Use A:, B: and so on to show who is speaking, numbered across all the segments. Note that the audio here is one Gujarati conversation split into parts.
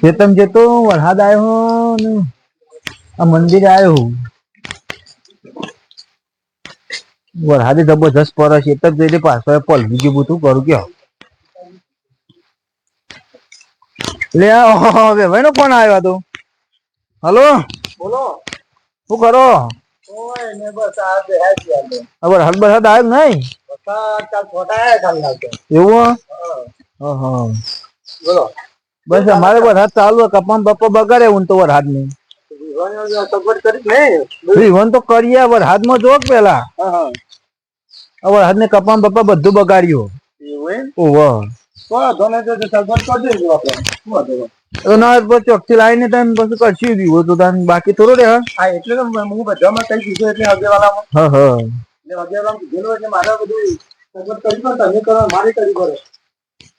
A: ખેતમ જતો વરસાદ આવ્યો ને આ મંદિર આવ્યો વરસાદે જબરજસ્ત પડે છે તક જઈને પાછો પલવી ગયું બધું કરું કે લે ભાઈ નો ફોન આવ્યો તો. હલો?
B: બોલો.
A: શું કરો?
B: ઓય ને બસ આ બે હે છે.
A: આ વરસાદ વરસાદ આવ્યો નહીં એવું
B: હા.
A: હા.
B: બોલો.
A: બસ અમારે વરસાદ ચાલુ હોય કપામ બપ્પા બગાડે હું તો વરસાદ નહીં રીવન તો કરીએ વરસાદમાં જો પેલા? વરસાદ ને કપામ બપા બધું બગાડ્યું. ઓહો ચોકથી લાવીને તમે પછી કરશું દીવો તો બાકી થોડું રે
B: હા? એટલે હું બધામાં કઈ દીધું એટલે આગેવાલામાં
A: હા હા.
B: એટલે આગેવાલામાં કીધેલું એટલે મારે બધું સગવડ કરી પણ તમે કરો મારે કરી કરો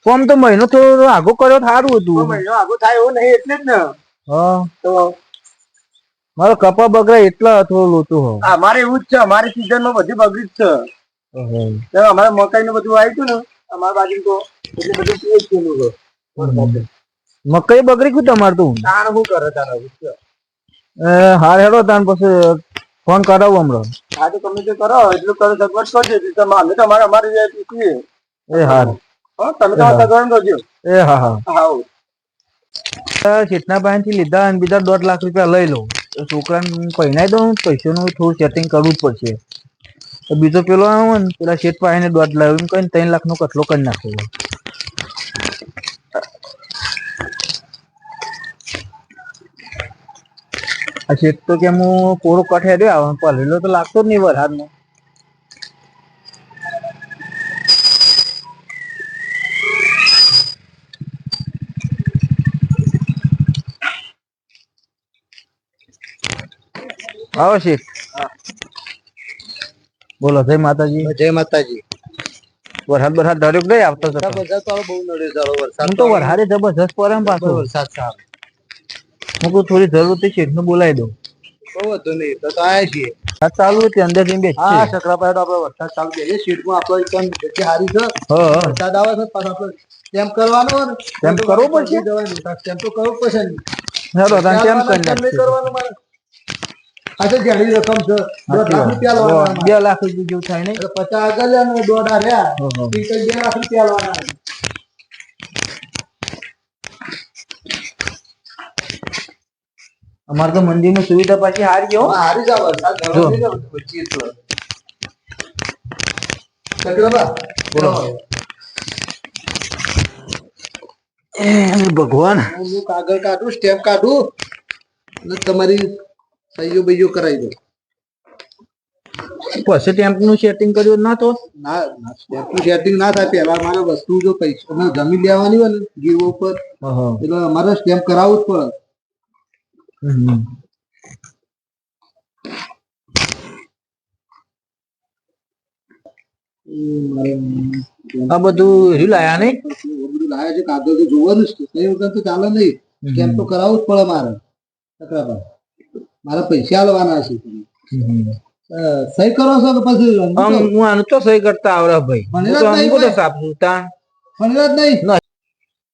A: ફોર્મ તો મહિનો થોડો આગો કર્યો સારું હતું.
B: મહિનો આગો થાય એવું નહીં એટલે જ ને.
A: હા.
B: તો
A: મારો કપા બગડે એટલા થોડું લોતું હો.
B: અમારે એવું જ છે અમારી સીઝનમાં બધી બગડી જ છે. તો અમારે મકાઈ નું બધું આવ્યું હતું ને અમારા બાજુ તો એટલે બધું પીએ જ છે.
A: મકઈ બગડી ગયું તમારે તું?
B: તાણ શું કરે?
A: એ હાર હેડો તાન પછી ફોન કરાવું હમણાં.
B: હા તો તમે જે કરો એટલું કરો સગવડ કરજો. અમે તો અમારે
A: એ હાર.
B: તમે તમારે સગવડ કરજો.
A: એ હા હા.
B: હા
A: ચેતના પાસેથી લીધા અને બીજા દોઢ લાખ રૂપિયા લઈ લો તો છોકરાને પહેરાઈ દઉં પૈસાનું થોડું સેટિંગ કરવું જ પડશે. બીજો પેલો આવે ને પેલા શેઠ પાસે દોઢ લાખ એમ કહીને ત્રણ લાખનો કટલો કરી નાખો. આ શેઠ તો કેમ હું કોરો કઠે રહ્યો? આવે પલેલો તો લાગતો જ નહીં વરસાદનો. આવો છે બોલો જય માતાજી.
B: જય માતાજી.
A: વરસાદ વરસાદ કે નહીં? આવતો હતો.
B: તો બહુ વરસાદ
A: હું તો વરસાદે જબરજસ્ત પડે પાછો.
B: વરસાદ સારો
A: હું કહું થોડી જરૂર હતી શેઠ બોલાવી દઉં.
B: બહુ હતું નહીં તો તો આયા છીએ.
A: આ ચાલુ હતી અંદર જઈને બેસી
B: હા સકરાપાય તો આપણે વરસાદ ચાલુ છે. શીટમાં આપણે એકદમ જગ્યા હારી છે. વરસાદ આવે છે પાછો આપણે સ્ટેમ્પ કરવાનો
A: સ્ટેમ્પ કરવો પડશે?
B: તો કરવું પડશે ને.
A: હેડો તાન કરી નાખીએ.
B: કરવાનું મારે? આ તો જાડી રકમ છે. દોઢ લાખ રૂપિયા લાવવાના
A: બે લાખ રૂપિયા જેવું થાય નહીં.
B: પચાસ આગળ લે અને દોઢ આ રહ્યા. બે લાખ રૂપિયા
A: અમારે તો મંદિરની સુવિધા પાછી હારી ગયો.
B: હારી જા વરસાદ
A: જો.
B: ઘણો નહીં ને પચીસ તો. સકરાપા,
A: બોલો. ભગવાન.
B: હું કાગળ કાઢું સ્ટેમ્પ કાઢું તમારી સહીઓ બીજું કરાવી દઉં
A: પછી ટેમ્પનું સેટિંગ કર્યું ના તો?
B: ના સ્ટેમ્પનું સેટિંગ ના થાય પહેલા મારે વસ્તુ જો પૈસા અમે જમીન લેવાની હોય ને ગીવ ઉપર એટલે અમારે સ્ટેમ્પ કરાવવું જ પડે.
A: આ બધું હીરું લાયા નહીં?
B: બધું લાવે છે કાગળ તો જોવાનું જ છે. તો ચાલે નહીં. સ્ટેમ્પ તો કરાવવું જ પડે મારે. સકરાપા. મારે પૈસા લેવાના છે. સહી કરો છો કે પછી
A: હું આનું તો સહી કરતા આવડે ભાઈ.
B: મને
A: તો
B: નહીં જ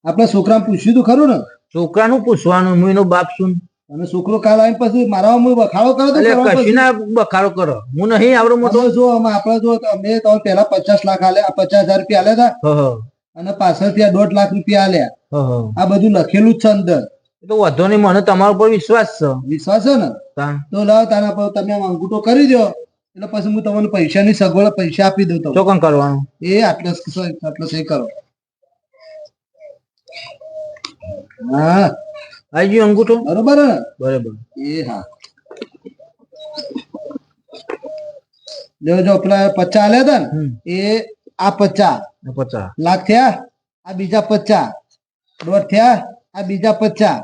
B: આપણે છોકરાને પૂછ્યું તો ખરું ને?
A: છોકરાનું પૂછવાનું હું એનો બાપ છું.
B: અને છોકરો કાલ આવીને પછી મારા હું બખાડો કરો તો
A: કશી ના બખાડો કરો. હું નહીં આવડો મોટો.
B: જો આપણે જો અમે તો પેલા પચાસ લાખ આલ્યા પચાસ હજાર રૂપિયા આલ્યા હતા અને પાછળથી આ દોઢ લાખ રૂપિયા આલ્યા. આ બધું લખેલું જ છે અંદર.
A: તો વધો નહીં મને તમારા ઉપર વિશ્વાસ છે.
B: વિશ્વાસ છે ને? તો લાવ તારા પર તમે અંગૂઠો કરી દો એટલે પછી હું તમને પૈસાની સગવડ પૈસા આપી દઉં તો
A: કોણ કરવાનું?
B: એ આટલો આટલો સહી કરો. હા.
A: આવી ગયું અંગૂઠો?
B: બરોબર ને?
A: બરાબર.
B: એ હા. જો જો પેલા પચાસ આલ્યા હતા ને એ આ પચાસ.
A: પચાસ.
B: લાખ થયા આ બીજા પચાસ. દોઢ થયા. આ બીજા પચાસ.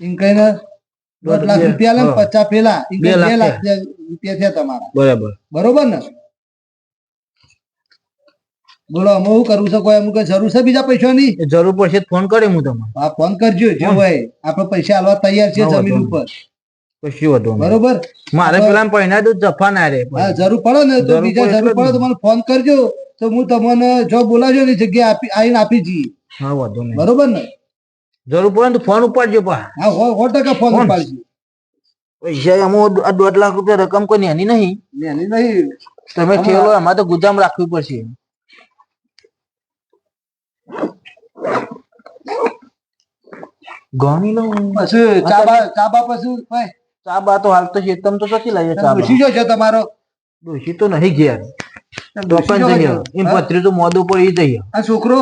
B: એમ કહીને દોઢ લાખ રૂપિયા લે પચાસ પેલા.
A: બે લાખ.
B: લાખ રૂપિયા થયા તમારા.
A: બરાબર.
B: બરોબર ને? બોલો અમે શું કરવું શકો એમ અમુક જરૂર છે બીજા પૈસાની?
A: જરૂર પડશે ફોન કરે હું તમને.
B: હા ફોન કરજો જો ભાઈ આપણે પૈસા આલવા તૈયાર છે જમીન ઉપર.
A: કશું વધુ
B: બરોબર?
A: મારે પેલા પહેલા તો જફા ના રે.
B: હા જરૂર પડે ને? તો બીજા જરૂર પડે તો મને ફોન કરજો. તો હું તમને જો બોલાવજો ની જગ્યા આપી આઈને આપી જઈએ.
A: હા વાંધો
B: બરોબર ને?
A: જરૂર પડે તો ફોન ઉપાડજો પા.
B: હા સો ટકા ફોન ઉપાડજો.
A: પૈસા આમાં દોઢ લાખ રૂપિયા રકમ કોઈ નેની નહીં.
B: નેની નહીં.
A: તમે ઠેલો એમાં તો ગુદામ રાખવી પડશે. ગણી લો
B: પછી ચાબા ચાબા પછી ભાઈ?
A: ચાબા તો હાલ તો શેતમ તો નથી લાવીએ ચાબા
B: શું જો છે તમારો?
A: ડોશી તો નહીં ગયા
B: ડોશી
A: જઈએ એમ પત્રી તો મોદું પડી જઈએ
B: આ છોકરો?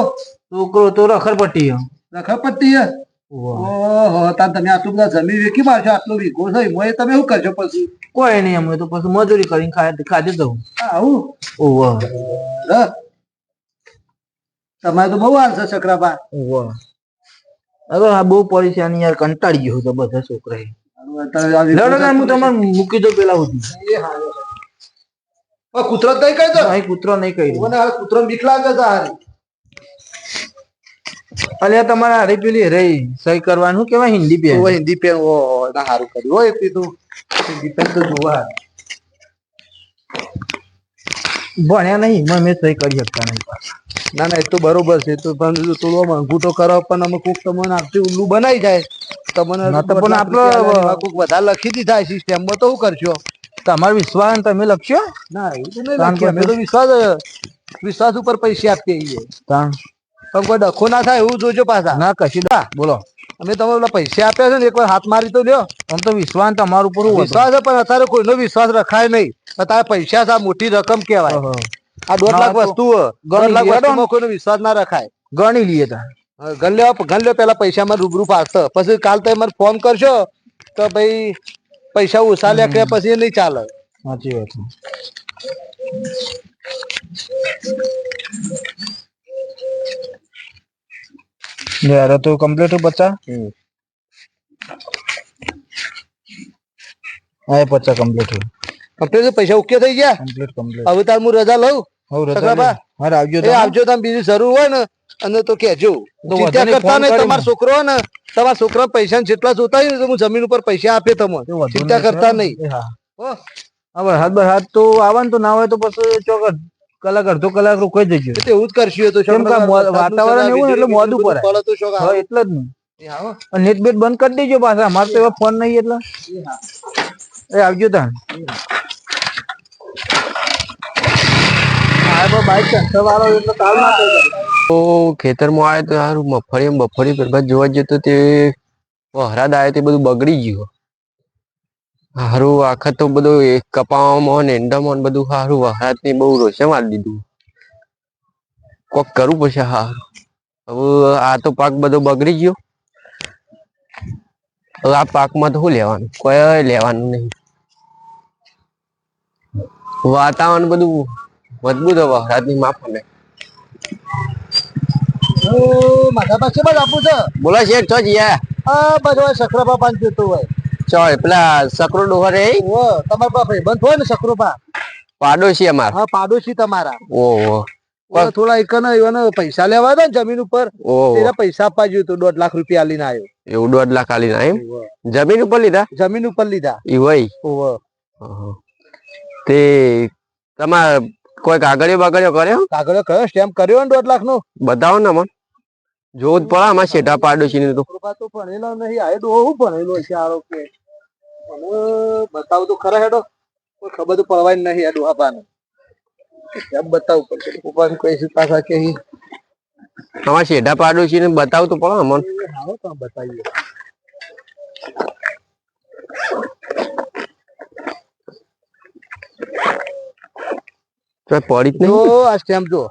A: છોકરો તો રખર પટ્ટી
B: રખડપટ્ટી ઓહો તાન તમે આટલું બધા જમીન વેકી મારશો આટલું વીઘો છે એમાં તમે શું કરશો પછી?
A: કોઈ નહીં અમે તો પછી મજૂરી કરીને ખાધી દઉં.
B: આવું? ઓહો. તમારે તો બહુ હાલ છે
A: ઓહો. અરે આ બહુ પરેશાની યાર કંટાળી ગયો તો બધા છોકરા
B: અત્યારે આ વીઘો
A: લડો ને હું મૂકી દઉં પેલા સુધી.
B: કૂતરો નહીં કહી દો.
A: કૂતરો નહીં કહી
B: મને હવે કૂતરો બીક લાગે છે હારી.
A: અલ્યા તમારે હારી પેલી રહી સહી કરવાનું કેવાય હિન્દી પેન
B: ઓ હિન્દી પેન ઓ ના હારું કર્યું. હોય પીધું હિન્દી પેન તો જોવા
A: ભણ્યા નહીં મેં સહી કરી શકતા નહીં.
B: ના ના એ તો બરોબર છે. તો પણ થોડું અંગૂઠો કરો પણ અમે કોક તમને આપતી ઉલ્લું બનાવી જાય. તમને
A: પણ આપણો-
B: કોક વધારે લખી દીધા સિસ્ટેમમાં તો શું કરશો?
A: તમારો વિશ્વાસ તમે લખશો
B: ના એવું તો નહીં અમે તો વિશ્વાસ વિશ્વાસ ઉપર પૈસા આપીએ છીએ. પણ કોઈ ડખો ના થાય એવું જોજો પાછા.
A: ના કશી દા બોલો.
B: અમે તમે પેલા પૈસા આપ્યા છે ને એકવાર હાથ મારી તો લ્યો.
A: આમ તો વિશ્વાસ તમારું ઉપર
B: વિશ્વાસ છે. પણ અત્યારે કોઈનો વિશ્વાસ રખાય નહીં. અત્યારે પૈસા છે આ મોટી રકમ કહેવાય. આ દોઢ લાખ
A: વસ્તુઓ
B: વસ્તુ દોઢ લાખ
A: ગણી
B: વસ્તુમાં કોઈનો વિશ્વાસ ના રખાય.
A: ગણી લઈએ તા.
B: ગણ લ્યો ગણ લ્યો પેલા પૈસા માં રૂબરૂ પાડશો. પછી કાલ તમે મને ફોન કરશો તો ભાઈ પૈસા ઓછા લે કે પછી નહીં ચાલે.
A: સાચી વાત ને અરે તો કમ્પ્લીટ પચા હા પચા કમ્પ્લીટ
B: કમ્પ્લીટ પૈસા ઓકે થઈ ગયા?
A: કમ્પ્લીટ કમ્પ્લીટ
B: હવે તાર હું રજા લઉં?
A: હવે રજા? લે. આવજો તમે.
B: આવજો તમે બીજી જરૂર હોય ને અને તો કહેજો.
A: તો
B: ચિંતા કરતા નહીં. તમારો છોકરો ને તમારા છોકરા પૈસા જેટલા જોતા હોય ને તો હું જમીન ઉપર પૈસા આપે તમને. ચિંતા કરતા. નહીં.
A: હા. હવે હાથ બર હાથ તો આવવાનું તો ના હોય તો પછી ચોક કલાક અડધો કલાક રોકાઈ જજો
B: એવું જ કરશું તો
A: કેમ કે વાતાવરણ એવું એટલે મોડું પડે. એટલે જ ને.
B: એ હા. હો.
A: નેટ બેટ બંધ કરી દેજો પાછા. અમારે તો એવા ફોન નહીં એટલે.
B: એ
A: આવજો તાણ.
C: તો ખેતરમાં આવે તો સારું મગફળી બફળી બરબાદ જોવા જઈએ તો તે વહરાદ આવે તે બધું બગડી ગયું. હારું આખા તો બધું એક કપાવામાં ને એંડામાં બધું સારું વહરાદની બહુ રોશે મારી દીધું. કોક કરવું પડશે હારું હવે આ તો પાક બધો બગડી ગયો. હવે આ પાકમાં તો શું લેવાનું? કોઈ લેવાનું નહીં. વાતાવરણ બધું મજબૂત હવે વહરાદની માફને
B: ઓ, મારા પાસે આપું છે.
C: બોલો શેઠ છો જીયા
B: આ બધો સખરા બાપા જોતું હોય.
C: ચાલ પેલા સકરો ડોહર એ?
B: ઓ તમાર પાસે ભાઈબંધ હોય ને સકરોપા
C: પાડોશી અમાર.
B: હા પાડોશી તમારા.
C: ઓહો.
B: થોડા એક એવાને પૈસા લેવા હતા જમીન ઉપર એના પૈસા આપવા જોયું હતું દોઢ લાખ રૂપિયા આલીને આવ્યો
C: એવું દોઢ લાખ આલી ના એમ? જમીન ઉપર લીધા?
B: જમીન ઉપર લીધા.
C: ઈ હોય.
B: ઓહો.
C: તે તમાર કોઈ કાગળિયો બાગળિયો કર્યો?
B: કાગળિયો કર્યો સ્ટેમ્પ કર્યો ને દોઢ લાખ નો
C: બતાવો ને મને. જોવું જ પડે આમાં શેઠા પાડોશી ને તો
B: કૃપા તો ભણેલો નહીં આ ડોહો હું ભણેલો છે આરો કે મને બતાવ તો ખરા હેડો કોઈ ખબર તો પડવાની નહીં આ ડોહા પાને. કેમ બતાવું? પડશે કૃપા કહીશું પાછા કે
C: આમાં શેઠા પાડોશી ને બતાવ તો પડો અમને.
B: હાલો તો બતાવીએ.
C: તો પડી જ નહીં
B: આ સ્ટેમ્પ જો.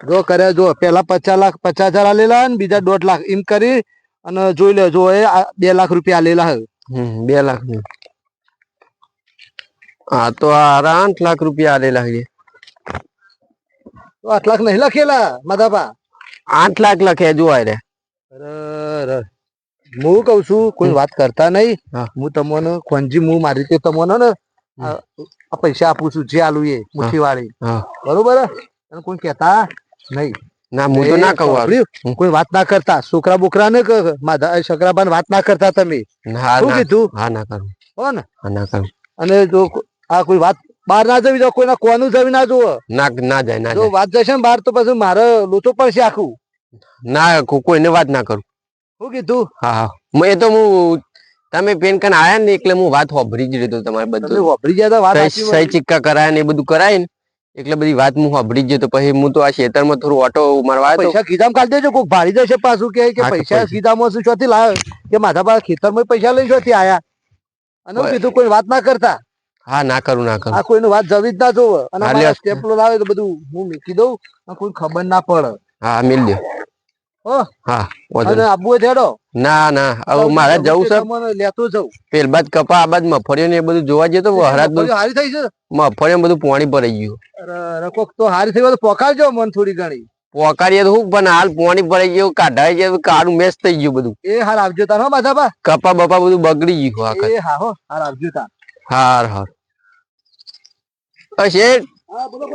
B: જો કર્યા જો પેલા પચાસ લાખ પચાસ હજાર આલેલા અને બીજા દોઢ લાખ એમ કરી અને જોઈ લે જો એ બે લાખ રૂપિયા આલેલા હે.
C: બે લાખ હા તો આઠ લાખ રૂપિયા આલેલા છે
B: આઠ લાખ નહીં લખેલા માધાપા?
C: આઠ લાખ લખે જો રે.
B: અરે. હું કઉ છું કોઈ વાત કરતા નહીં.
C: હા.
B: હું તમને કોનજી હું મારી રીતે તમને ને પૈસા આપું છું જે આલુ એ મુઠ્ઠી વાળી. બરોબર? અને કોઈ કહેતા? નહીં.
C: ના હું તો ના કહું?
B: કોઈ વાત ના કરતા. છોકરા બોકરા ને છોકરા વાત ના કરતા તમે. શું કીધું?
C: હા ના કરું.
B: હો ને.
C: હા ના કરું.
B: અને જો આ કોઈ વાત બહાર ના જવી જાવ કોઈના કોનું જવી ના જુઓ.
C: ના ના જાય ના
B: જો વાત જશે ને બહાર તો પછી મારે લોચો પડશે આખું.
C: ના કોઈને વાત ના કરું.
B: શું કીધું?
C: હા હા. એ તો હું તમે પેન કન આયા ને એટલે હું વાત હોભરી જ લીધો તમારે
B: તમે
C: બધું
B: હોભરી જતા વાત
C: સહી. ચિક્કા કરાયા ને એ બધું કરાય ને. એટલે બધી વાત હું સાંભળી જ જતો પછી હું તો આ ખેતરમાં થોડું ઓટો મારવા
B: પૈસા કીધામ કાઢ દેજો. કોક ભારી દેશે પાછું કે કે પૈસા. ખીધામાં શું ચોથી લાવ્યો કે મારા પાસે ખેતરમાં પૈસા લઈ ચોથી આયા? અને કીધું કોઈ વાત ના કરતા.
C: હા ના કરું ના કરું.
B: આ કોઈનું વાત જવી જ ના જોવે. અને. સ્ટેપલો લાવે તો બધું હું મૂકી દઉં કોઈ ખબર ના પડે.
C: હા મિલ દો.
B: હો. અને આબુ
C: ના ના હવે મારે જવું છે.
B: લેતો જવું
C: પેલ બાદ કપા આ બાદ મફળીઓ ને એ બધું જોવા જઈએ તો વહરાજ બધું
B: હારી થઈ છે?
C: મફળીઓ બધું પાણી ભરાઈ ગયું.
B: અરે, તો હારી થઈ તો પોકાવજો મન થોડી ઘણી.
C: પોકારીએ તો હું પણ હાલ પાણી ભરાઈ ગયું કાઢાઈ ગયું કાળું મેસ થઈ ગયું બધું.
B: એ હાર આવજો તાર હો બધા બા.
C: કપા બપા બધું બગડી ગયું આખા
B: એ હા હો હાર આવજો તાર.
C: હાર હાર. અ શેઠ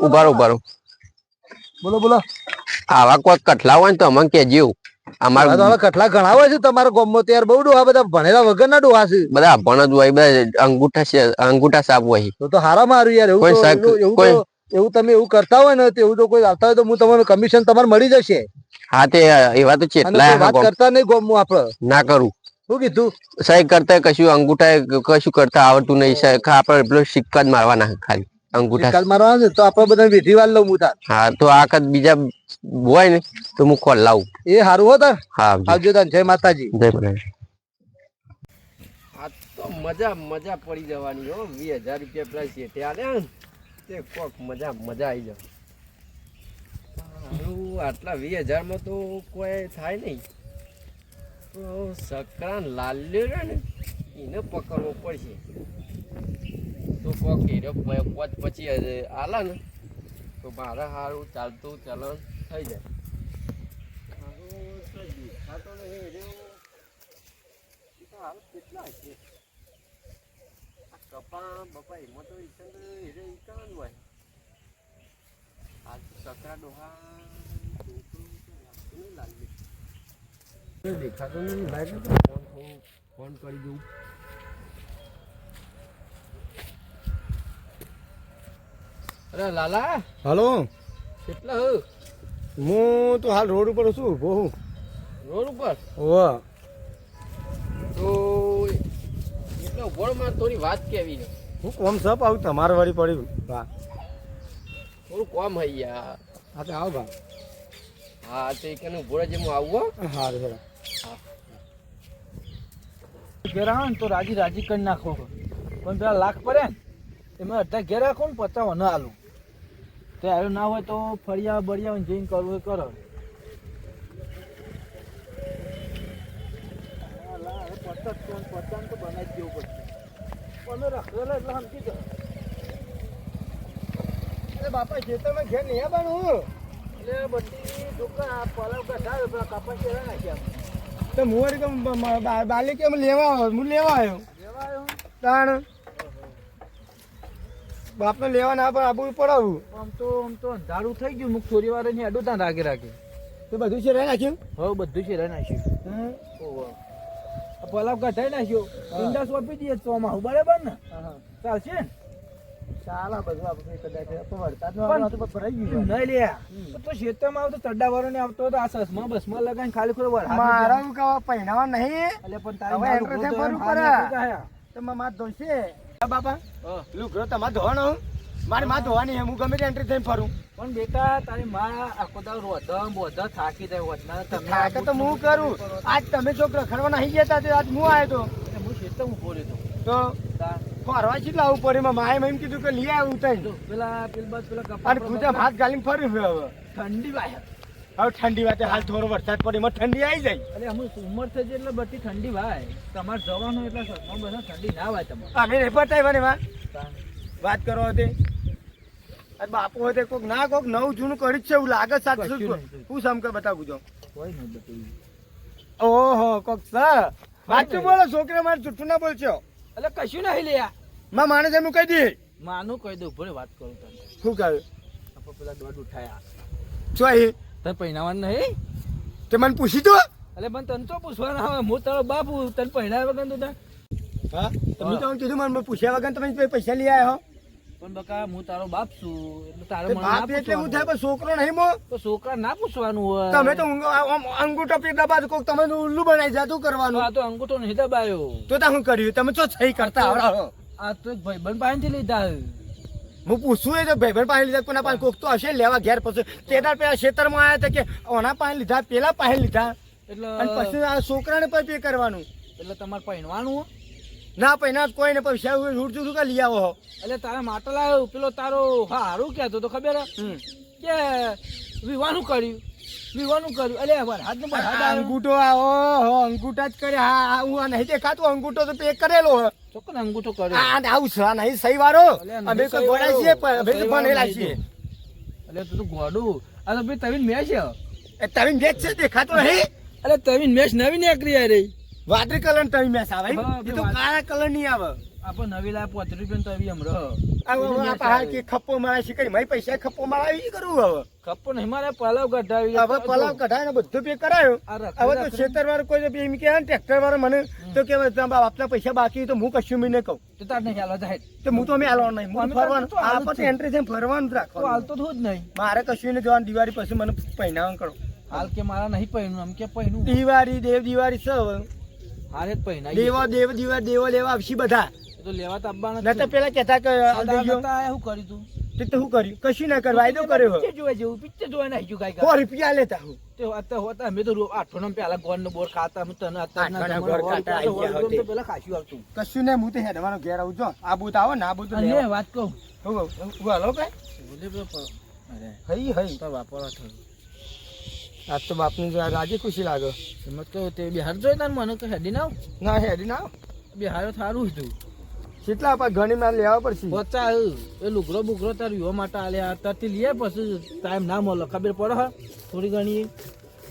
C: ઉભારો ઉભારો
B: બોલો બોલો.
C: આવા કોઈ કઠલા હોય ને તો અમને કેજો અમાર
B: તો હવે કઠલા ઘણા હોય છે તમારા ગામમાં તો યાર બહુ ડોહા બધા ભણેલા વગર ના ડોહા છે.
C: બધા ભણ જ હોય બધા અંગૂઠા છે- અંગૂઠા સાપ હોય.
B: તો તો હારા મારું યાર એવું
C: કોઈ
B: એવું- તમે એવું કરતા હોય ને તો એવું જો કોઈ આવતા હોય તો હું તમને કમિશન તમારે મળી જશે.
C: હા તે એવા તો
B: છે વાત કરતા નહીં ગામમાં આપડે
C: ના કરું.
B: શું કીધું?
C: સાહેબ કરતા કશું અંગૂઠા કશું કરતા આવડતું નહીં સાહેબ આપડે પેલો સિક્કા જ મારવાના ખાલી. અંગૂઠા.
B: કાલ મારવા છે તો આપડે બધા વિધિ વાર લઉં હું
C: હા તો આ વખત બીજા હોય ને તો હું લાવું.
B: એ સારું હો તાર.
C: હા આવજો.
B: આવજો તાર. જય માતાજી.
C: જય આ તો મજા મજા પડી જવાની હો. વીસ હજાર રૂપિયા પ્લસ આલ્યા ને તે કોક મજા મજા આવી જાય આટલા વીસ હજારમાં તો કોઈ થાય નહીં. તો સકરાન લાલ્યો ને એને પકડવો પડશે. તો કોક હીરો પોચ પછી આલે ને તો મારે સારું ચાલતું ચલણ થઈ જાય કેટલા છે કપા બપા એમાં તો ઈસંગ હીરે ઈકાન હોય આ સકરા ડોહા. દેખાતો નહીં લાગે ફોન કરી દઉં અરે લાલા
B: હલો.
C: કેટલા હું?
B: હું તો હાલ રોડ ઉપર છું બહુ. હું
C: રોડ ઉપર?
B: ઓવા
C: તો એટલે ગોળમાં થોડી વાત કેવી છે?
B: હું કોમ સપ આવું તમારે વાળી પડી. વાહ.
C: થોડું કોમ હઈ યાર.
B: હા તો આવો ભા
C: હા તો એક ઊભો રહેજે હું આવું હો.
B: રે ઘેર આવે ને તો રાજી રાજી કરી નાખો. પણ પેલા લાખ પડે ને એમાં અડધા ઘેર રાખો ને પચાવ ન આલું. તો એવું ના હોય તો ફળિયા બળિયા જઈને કરવું એ કરો. પચાસ તો બનાવી દેવું પડશે અમે રખડેલા એટલે સમજી ગયો અરે બાપા ખેતરમાં ઘેર નહીં આવવાનું એટલે બધી દુકાન પલાવ કઢાવ્યો પેલા કપાસ કેવા નાખ્યા.
D: તો હું વળી કેમ બ- મ- બા- બાલી કેમ લેવા આવ્યો? હું લેવા આવ્યો?
B: લેવા આવ્યો?
D: તાણ? બાપને લેવા ના પણ આબુ પડાવું.
B: આમ તો આમ તો અંધારું થઈ ગયું. મુખ થોડી વારની અડો ત્યાં રાગે રાખે
D: તો બધું છે રહી નાખ્યું?
B: હવે બધું છે રહી નાખ્યું. પલાવ કઢાઈ નાખ્યો. ઈંડા સોંપી દઈએ ચોમાસું બરાબર ને? ચાલશે ને?
D: ચાલે બધું આપણે કદાચ પણ વરસાદ તો ભરાઈ ગયું
B: નહીં લે. તો ખેતરમાં આવતો ચડ્ડા વાળો ને આવતો તો આ સસમાં બસમાં ખાલી ખોરો વરસાદ
D: મારા હું પહેણાવા નહીં?
B: એટલે પણ તારી
D: પડે.
B: કાયા.
D: તો મારા ધોશે. બાપા. લુગડો તમારે ધોવાનો. મારી માથ ધોવાની હું ગમે તે એન્ટ્રી થઈને ફરું.
B: પણ બેટા તારી માં આખો દાવ રોધમ બોધમ થાકી જાય વધના તમે
D: થાકે તો હું કરું. આજ તમે જો રખડવા નહીં જતા તે આજ હું આવ્યો
B: તો? હું ખેતર હું બોલ્યો
D: તો. ફરવા કેટલા લાવું પડે એમાં માએ એમ કીધું કે લઈ આવું તઈ.
B: પેલા પેલ પેલા
D: અને ખુદા હાથ ગાલીને ફર્યું છે હવે.
B: ઠંડી વાય
D: હવે ઠંડી વાતે હાલ થોડો વરસાદ પડે એમાં ઠંડી આવી જાય.
B: અરે અમે ઉંમર થઈ એટલે બધી ઠંડી ભાઈ તમારે જવાનું એટલે સસમાં બધા ઠંડી ના હોય તમારે.
D: અમે નહીં પતાય મને વાત કરો તે. અરે બાપુ હોય તે કોક ના કોક નવું જૂનું કરી છે એવું લાગે સાચું
B: કશું
D: સમકર બતાવું જો
B: કોઈ નહીં બધું
D: ઓહો કોક સર સાચું બોલો છોકરા મારે જૂઠું ના બોલશો?
B: એટલે કશું નહીં લ્યા
D: માં માણસ એમ કહી દે
B: માનું કહી દઉં ભલે વાત કરું તને.
D: શું કહ્યું?
B: પેલા દોડ ઉઠાયા.
D: શું
B: તને પહેરાવાનું નહીં?
D: તે મને પૂછી તો.
B: એટલે મને તને તો પૂછવાના આવે. હું તારો બાપુ તને પહેણાવ્યા વગર તું
D: હા? તમે તો કીધું મને પૂછ્યા વગર તમે પૈસા લઈ આવ્યા હો.
E: પણ બકા હું તારો બાપ છું. એટલે તારે
D: બાપ એટલે હું થાય પણ છોકરો નહીં મો.
E: તો છોકરા ના પૂછવાનું હોય.
D: તમે તો અંગૂઠો પી બાદ કોક તમે ઉલ્લુ બનાવી જાતું કરવાનું.
E: આ તો અંગૂઠો નહીં દબાયો.
D: તો તા હું કર્યું? તમે તો સહી કરતા આવડો
E: આ તો ભાઈ બન પાણી થી લીધા
D: હું પૂછું એ તો ભાઈબંધ પાસે લીધા કોના પાસે કોક તો હશે લેવા ઘેર પછી. તેના પેલા ખેતરમાં આવ્યા હતા કે ઓના પાસે લીધા પેલા પાસે લીધા.
E: એટલે
D: અને પછી આ છોકરાને પણ પે કરવાનું.
E: એટલે તમારે પહેરવાનું હો.
D: ના પૈના કોઈ ને પૈસા ઉડતું શું લઈ આવો હો
E: એટલે તારા માટલા પેલો તારો હા હારું કહેતો તો ખબર કે વિવાહનું કર્યું વિવાહનું કર્યું. અલે વરસાદનું વરસાદ આવ્યો
D: અંગૂઠો આવો હો અંગૂઠા જ કરે. હા હા, આ નહીં દેખાતું અંગૂઠો તો પેક કરેલો હો.
E: ચોક્કસ અંગૂઠો કર્યો.
D: આ આવું છે આ નહીં સહી વાળો અમે તો
E: ગોડા
D: છીએ પણ અમે તો ભણેલા છીએ.
E: અલે તું તો ગોડું. આ તો ભાઈ તવીન મેચ છે.
D: એ તવીન મેચ છે દેખાતો નહીં.
E: અલે તવીન મેચ નવી નીકળી આ રહી.
D: વાદળી કલર તવીન મેચ આવે. એ તો કાળા કલરની આવે.
E: આપણે નવી લાય પાંત્રીસ રૂપિયા તો આવી રહો
D: આ કે ખપ્પો મારા શીખરી મારી પૈસા ખપ્પો મારા આવી કરું હવે.
E: ખપ્પો નહીં મારે પલાવ કઢાવી
D: હવે પલાવ કઢાય બધું પે કરાયો. હવે તો. ખેતર વાળો કોઈ એમ કે ટ્રેક્ટર વાળો મને તો કે બાપના પૈસા બાકી તો હું કશું મેં કહું.
E: તો તાર નહીં હાલો જાય.
D: તો હું તો અમે હાલો નહીં. હું ફરવાનું. આ પછી એન્ટ્રી છે ફરવાનું રાખવાનું.
E: હાલ તો જ નહીં.
D: મારે કશું નહીં જવાનું. દિવાળી પછી મને પહેનાવાનું કરો.
E: હાલ કે મારા નહીં પહેર્યું આમ કે પહેર્યું
D: દિવાળી દેવ દિવાળી સવ
E: હારે જ પહેરાય
D: દેવા દેવ દિવા દેવો લેવા આવશે બધા.
E: તો લેવા તો આવવાના
D: તો પેલા કહેતા કે આ
E: સાદા
D: દઈ ગયો.
E: નતા આયા, શું કર્યું તું?
D: તે તો શું કર્યું? કશું ના કર્યું? વાયદો કર્યો
E: પિક્ચર જોવા જેવું પિક્ચર જોવા નાઈ ગયું કાંઈ
D: સો રૂપિયા લેતા હું.
E: તે અત્યારે હોતા અમે તો રો- પેલા ગોળ નો બોર ખાતા અમે તને અત્યારે ના
D: આઠોના
E: જમાના
D: ગોળ ખાતા
E: તો
D: આઈ ગયા
E: હોય તો
D: હોતે.
E: પેલા ખાસું આવતું.
D: કશું ને હું તો હેડવાનો ઘેર આવું જો આ બૂત આવો ને આ બૂત
E: અને વાત કહું.
D: હું હું હાલો કઈ
E: બોલે પેલો અરે
D: હઈ હઈ.
E: તો વાપરવા થયું?
D: આજ તો બાપની રાજી ખુશી લાગે.
E: એમ જ તે બિહાર જોઈ તાર મને કે હેડી ના
D: ના હેડી ના
E: બિહાર સારું હતું
D: કેટલા આપા ઘણી માં લેવા પડશે.
E: પચા એ લુગરો બુગરો તાર યુવા માટે આલ્યા ત્યાંથી લઈએ પછી ટાઈમ ના મળે. ખબર પડે હા થોડી ઘણી.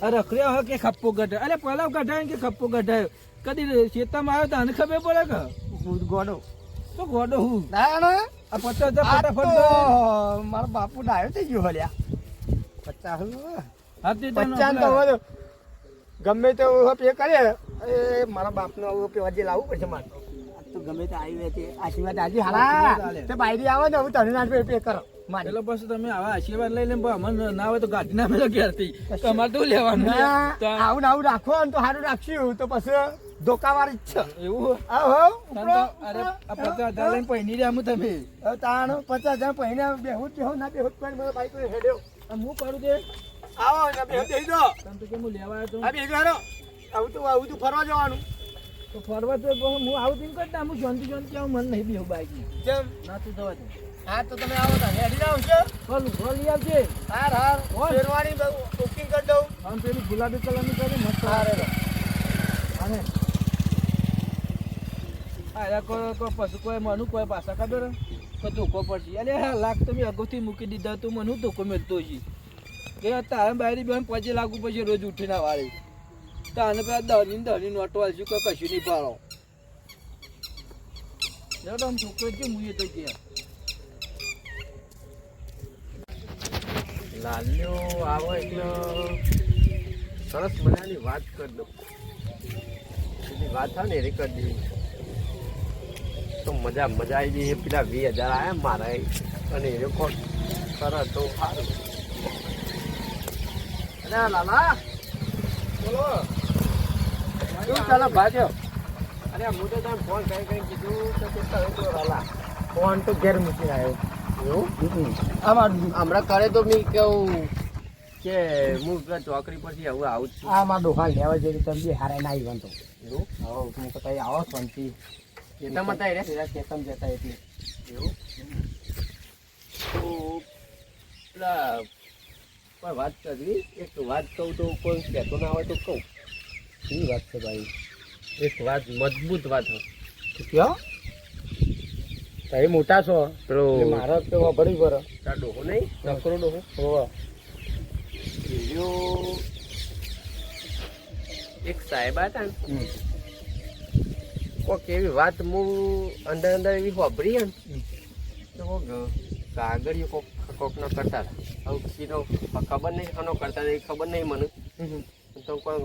E: આ રખડ્યો હ કે ખપ્પો ગઢાય? અરે પલાવ ગઢાય કે ખપ્પો ગઢાય? કદી શેતામાં આવ્યો તો આને ખબર પડે કે?
D: ગોડો.
E: તો ગોડો હું?
D: ના
E: આ પચાસ હજાર ફટાફટ.
D: મારા બાપુ ડાયો થઈ ગયો હલ્યા. પચાસ પચાસ તો ગમે તે હવે પે કરે એ મારા બાપનો હવે કે જે લાવવું પડશે મારે તો. ગમે તે આવી તે આશીર્વાદ આજે હાલા તે બાયરી આવે ને હું તને ના પે પે કરો.
E: એટલે બસ તમે આવા આશીર્વાદ લઈ લે અમને ના આવે તો ગાડી ના મેલો ઘેરથી તમારે તો લેવાનું
D: આવું ને આવું રાખો ને તો સારું રાખશું. તો પછી ધોકાવાળી જ છે.
E: એવું
D: આવો
E: અરે પચાસ હજાર લઈને પહેરી રહ્યા હું તમે.
D: તાણ પચાસ હજાર પહેને બેહું જ બેહું ના બેહું પણ મારો બાઈક હેડ્યો.
E: હું કરું તે?
D: આવો ને બેહું બેહી દો
E: તને તો કે લેવા આવ્યો તો?
D: આવું તો આવું તો ફરવા જવાનું.
E: તો ફરવા તો હું આવું તેમ કરતા હું શાંતિ શાંતિ આવું મને નહીં બેહું બાઈક.
D: કેમ?
E: ના તું જવા દે.
D: હા તો તમે આવો તા હેડી જાવ છો
E: બોલ લઈ આવજે.
D: હાર હાર. શેરવાની બુકિંગ કરી દઉં.
E: આમ પેલી ગુલાબી કલરની કરી મસ્ત
D: હારે
E: અને? આયા કોઈ કોઈ પછી કોઈ મનું કોઈ પાછા ખબર? તો ધોકો પડશે. અરે હા લાખ તમે અગાઉથી મૂકી દીધા તો મને ધોકો મેળતો છે એ તારે બાયરી બેન પછી લાગુ પછી રોજ ઉઠીને વાળી. તાને પેલા દહની દહની નોટો આલશું કોઈ કશું નહીં પાડો આમ છોકરો છે તો કે
C: લાલ્યો, આવો એટલે સરસ મજાની વાત કરી દો એની વાત થાય ને એ દેવી તો મજા મજા આવી ગઈ. પેલા વીસ હજાર આવ્યા મારા અને એ લોકો સરસ તો સારું
D: અરે લાલા. બોલો. શું ચાલો ભાગ્યો.
C: અરે હું તો તમે ફોન કરી કરી કીધું તો રાલા
D: ફોન તો ઘેર મૂકી આવ્યો.
C: એવું? હમણાં કરે તો મેં કેવું કે હું ચોકડી પરથી હવે આવું છું.
D: આ મારા દોકાન લેવા જેવી તમે હારે ના આવી તો.
C: એવું?
D: હવે હું તો આવો શાંતિ
C: ખેતરમાં થાય રે.
D: પેલા ખેતમ જતા એટલે
C: એવું? તો પેલા પણ વાત કરવી એક વાત કહું તો કોઈ કહેતો ના હોય તો કહું.
D: શું વાત છે ભાઈ?
C: એક વાત મજબૂત વાત
D: કયો તમે મોટા છો
C: પેલો
D: મારા તો ભરી ભરો.
C: તારો ડોહો નહીં? નકરો ડોહો?
D: હોવા.
C: એક સાહેબ હતા ને? કોક એવી વાત હું અંદર અંદર એવી વાપરી ને તો કાગળિયો કોક કોક નો કરતા હતા હવે કીધો ખબર નહીં આનો કરતા એ ખબર નહીં મને. તો કોઈ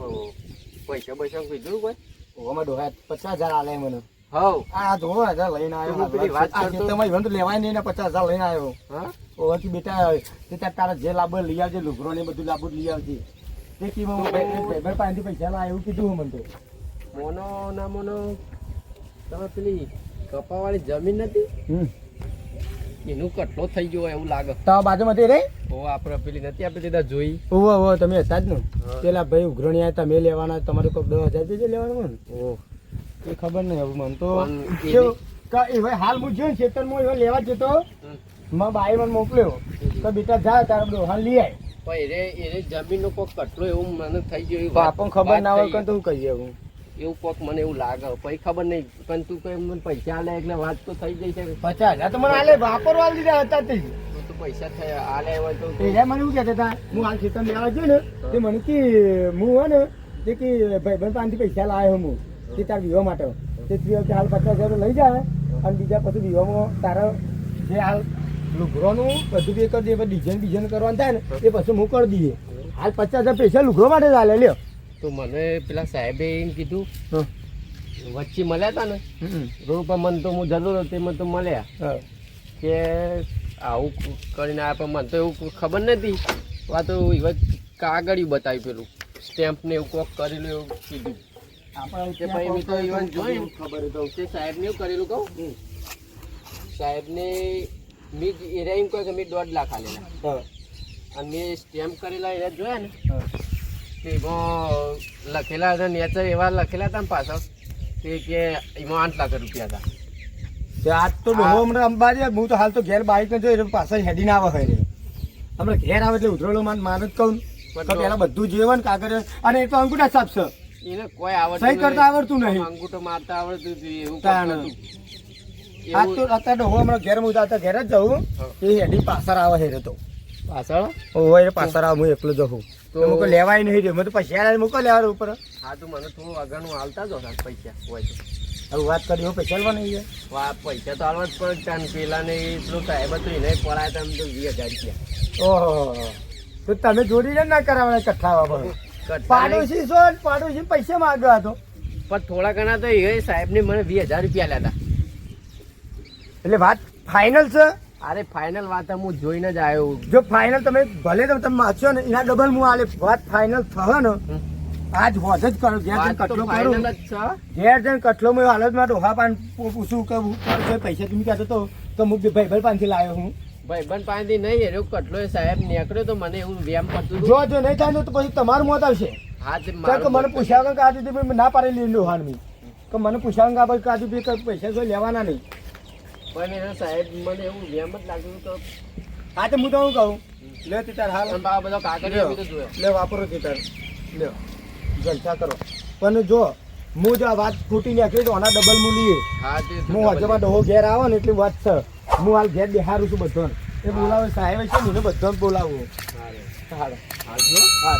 C: પૈસા પૈસા કીધું કોઈ
D: ઓમાં ડોહા પચાસ હજાર આલે મને.
A: હવ.
D: આ જોવો હજાર લઈને આવ્યો
A: પેલી વાત કરતો.
D: ખેતરમાં ઈવન લેવાય નહીં ને પચાસ હજાર લઈને આવ્યો.
A: હા?
D: ઓવાથી બેટા તે તાર તારા જે લાભ લઈ આવજે લુગરો ને બધું લાભ લઈ આવજે. તે કીધું હું ભાઈ પાસેથી પૈસા લાવ એવું કીધું મને તો.
C: મોનો ના મોનો તમે પેલી કપાવાળી જમીન નથી?
D: હમ.
C: એનું કટલો થઈ ગયો એવું લાગે.
D: તો બાજુમાં રે
C: ઓ આપણે પેલી નથી આપણે જોઈ.
D: ઓવો ઓવો તમે હતા જ ને. પેલા ભાઈ ઉઘરણી આવ્યા તમે લેવાના તમારે કોઈક દસ હજાર રૂપિયા લેવાનું ને.
C: ઓ.
D: એ ખબર નહીં હવે મને તો. એ ભાઈ હાલ હું જોયું ખેતરમાં એવો લેવા જતો. માં બાઈ મને મોકલ્યો. તો બેટા જા તારા બધું હાલ લઈ આય.
C: પણ એને જમીનનો કોક કટલો એવું મને થઈ ગયું
D: આપણને ખબર ના હોય તો હું કહીએ હું.
C: એવું કોક મને એવું લાગે. પછી ખબર નહીં. પણ તું કઈ મને પૈસા આલે એટલે વાત તો થઈ ગઈ છે.
D: પચાસ હજાર તો મને હાલે વાપરવા દીધા હતા તે.
C: તો પૈસા થયા આલે હોય તો
D: એ મને એવું કહેતા હતા હું હાલ ખેતર લેવા ગયો ને તે મને કે હું હોય ને તે કે ભાઈ બંધ પાસેથી પૈસા લાવ્યો હું તે તાર વિવાહ માટે. તે ત્રી હાલ પચાસ હજાર લઈ જાય અને બીજા પછી વિવાહમાં તારા જે હાલ લુગરોનું બધું બી કરી દે ડિઝાઇન ડિઝાઇન કરવાનું થાય ને એ પછી હું કરી દઈએ. હાલ પચાસ હજાર પૈસા લુઘરો માટે જ હાલે લ્યો.
C: તો મને પેલા સાહેબે એમ કીધું વચ્ચે મળ્યા હતા ને. રોડ પર મને તો હું જરૂર હતો મને તો મળ્યા. કે આવું કરીને આપ્યા મને તો એવું ખબર નથી. આ તો એવા કાગળિયું બતાવ્યું પેલું સ્ટેમ્પ ને એવું કોક કરેલું એવું કીધું. કે ભાઈ મેં તો even જોયું.
D: ખબર હતું.
C: તે સાહેબને એવું કરેલું કહું. સાહેબને મેં એરિયા એમ કહ્યું કે મેં દોઢ લાખ આલેલા.
D: હા.
C: અને મેં સ્ટેમ્પ કરેલા એ જોયા ને. એમાં લખેલા હતા નેચર એવા લખેલા હતા ને પાછળ તે કે એમાં આઠ લાખ રૂપિયા હતા.
D: આજ તો ડોહો હમણાં અંબાજી હું તો હાલ તો ઘેર બાઈક ને જોઈ પાછળ હેડી ના આવે હોય રે હમણાં ઘેર આવે એટલે ઉધરેલો માન માન જ કહું તો પેલા બધું જેવન કાગળ. અને એ તો અંગૂઠા સાપ છે.
C: એને કોઈ આવડતું
D: સહી કરતા આવડતું નહીં.
C: અંગૂઠો મારતા આવડતું હતું એવું કારણ
D: આજ તો અત્યારે ડોહો હમણાં ઘેર મુદા હતા ઘેર જ જાઉં. એ હેડી પાછળ આવે હેરે તો.
C: પાછળ?
D: એ પાછળ આવે એકલો જઉં
C: તો-
D: મૂકો લેવાય નહીં રે મેં તો પૈસા યાર મૂકો લેવા ઉપર.
C: હા તો મને થોડું આગળનું હાલતા જો પૈસા હોય તો.
D: હવે વાત કરી હું પૈસા લેવા નહીં
C: વા પૈસા તો હાલવા જ પડે ચાન પેલા ને એટલું સાહેબ હતું એને પડાય તમે તો વીસ હજાર રૂપિયા.
D: ઓહો. તો તમે જોડીને ના કરાવવાના કઠ્ઠા વાપરો
C: કટ્ટા નહીં.
D: પાડોશી છો પાડોશી પૈસા માંગ્યો હતો
C: પણ થોડા ઘણા તો એ સાહેબ ને મને વીસ હજાર રૂપિયા લેતા
D: એટલે વાત ફાઇનલ છે?
C: અરે ફાઇનલ વાત હું જોઈને જ આવ્યો
D: જો ફાઇનલ તમે ભલે તમે તમે વાંચો ને એના ડબલ હું આલે. વાત ફાઇનલ થયો ને. આજ હોજ જ કરો ઘેર
C: તો
D: કટલો કરો. ઘેર જઈને કટલો મેં હાલતમાં ડોહા પાન પૂછું કે હું પૈસા તમે કહેતો તો તો હું ભાઈ ભાઈ પાનથી લાવ્યો હું.
C: ભાઈબંધ પાસેથી નહીં એનો કટલો સાહેબ નીકળ્યો તો મને એવું વ્યાયામ પડતું
D: જો જો નહીં થાય તો પછી તમારું મોત આવશે.
C: હા તે
D: મને પૂછ્યા કે કાજુ મેં ના પાડેલી ડોહાન. મેં કે મને પૂછ્યા કે આ કાજુ બી કંઈ પૈસા કોઈ લેવાના નહીં.
C: પણ સાહેબ મને એવું વ્યાયામ જ લાગ્યું તો
D: હા તો હું તો હું કહું? લે તે તાર હાલ
C: આ બધો જોયો.
D: લે વાપરો તે તાર લ્યો. જલસા કરો. પણ જો હું જો આ વાત ખૂટી નાખી તો આના ડબલ લઈએ
C: હા
D: હજુ ડહો ઘેર આવે ને એટલી વાત છે. હું હાલ ઘેર બિહારું છું બધો એ બોલાવે સાહેબ છે ને બધો બોલાવો.
C: સારું
D: હાલ. હા